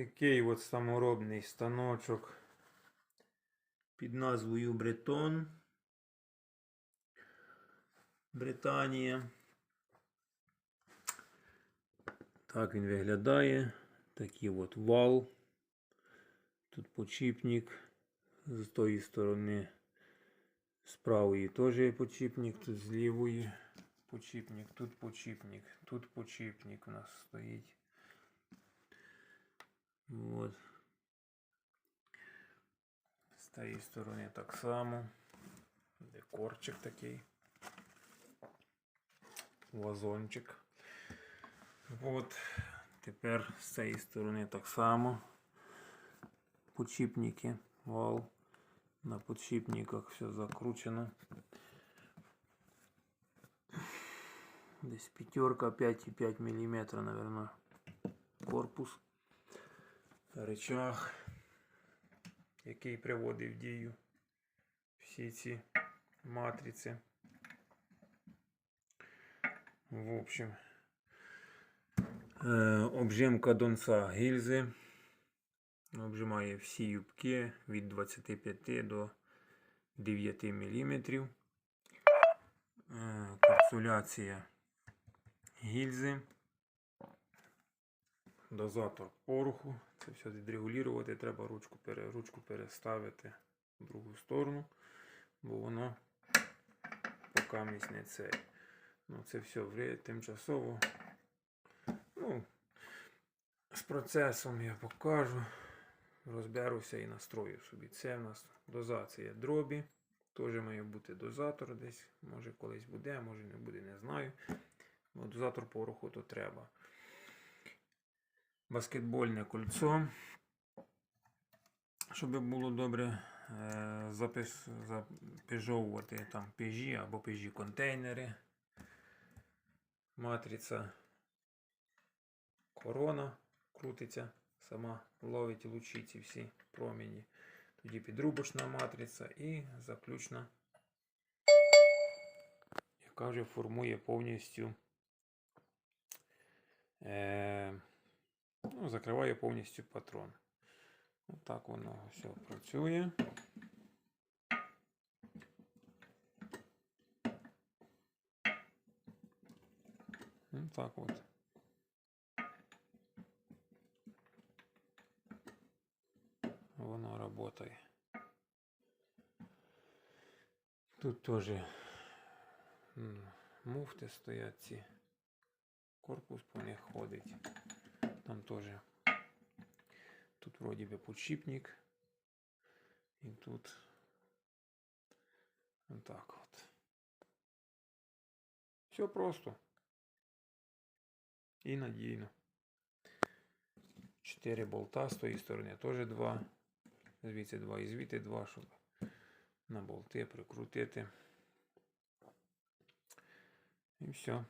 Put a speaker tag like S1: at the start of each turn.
S1: Такий от саморобний станочок під назвою Бретон. Британія. Так він виглядає. Такий от вал. Тут почіпник. З тої сторони, з правої теж є почіпник, тут з лівої почіпник, тут почіпник, тут почіпник у нас стоїть. От. З тієї сторони так само. Декорчик такий. Вазончик. От. Тепер з цієї сторони так само. Подшипники, вал. На подшипниках все закручено. Десь пятерка 5,5 мм, наверное, корпус. Рычаг, який приводить в дію всі ці матриці. В общем, е, обжимка донца гільзи. Обжимає всі юбки від 25 до 9 мм. Капсуляція гільзи. Дозатор пороху. Це все відрегулювати. Треба ручку, ручку переставити в другу сторону, бо воно поки не цей. Ну, це все тимчасово. Ну, з процесом я покажу. Розберуся і настрою собі. Це в нас дозація дробі. Теж має бути дозатор десь. Може колись буде, а може не буде, не знаю. Дозатор пороху то треба. Баскетбольне кольцо. Щоб було добре е, запис, запежовувати там пежі або пежі контейнери. Матриця корона крутиться, сама ловить лучі ці всі промені. Тоді підрубочна матриця і заключна, яка вже формує повністю, е, ну, закриває повністю патрон. Отак воно все працює. Так от. Воно работає. Тут теж муфти стоять ці. Корпус по них ходить. Там теж. Тут вроді би подшипник. І тут так от. Все просто. І надійно. Чотири болта з тої сторони теж два. Звідси два і звідти два, щоб на болти прикрутити. І все.